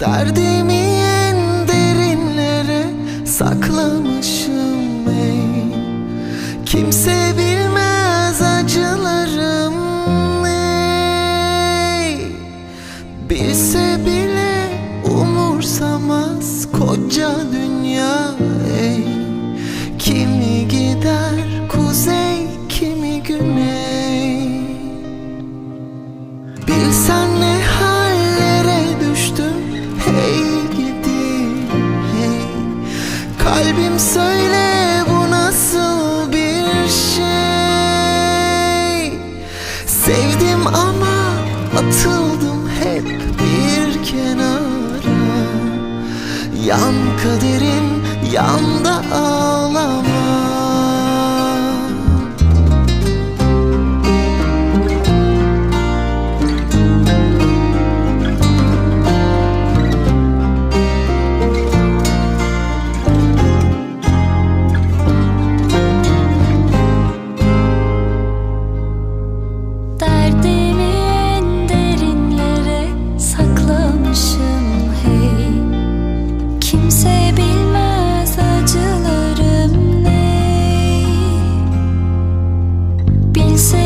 Derdimi en derinlere saklamışım ey. Kimse bilmez acılarım ey. Bilse bile umursamaz koca dünya ey. Kimi gider kuzey kimi güney. Bilsen Kalbim söyle bu nasıl bir şey? Sevdim ama atıldım hep bir kenara. Yan kaderim yanda ağlama say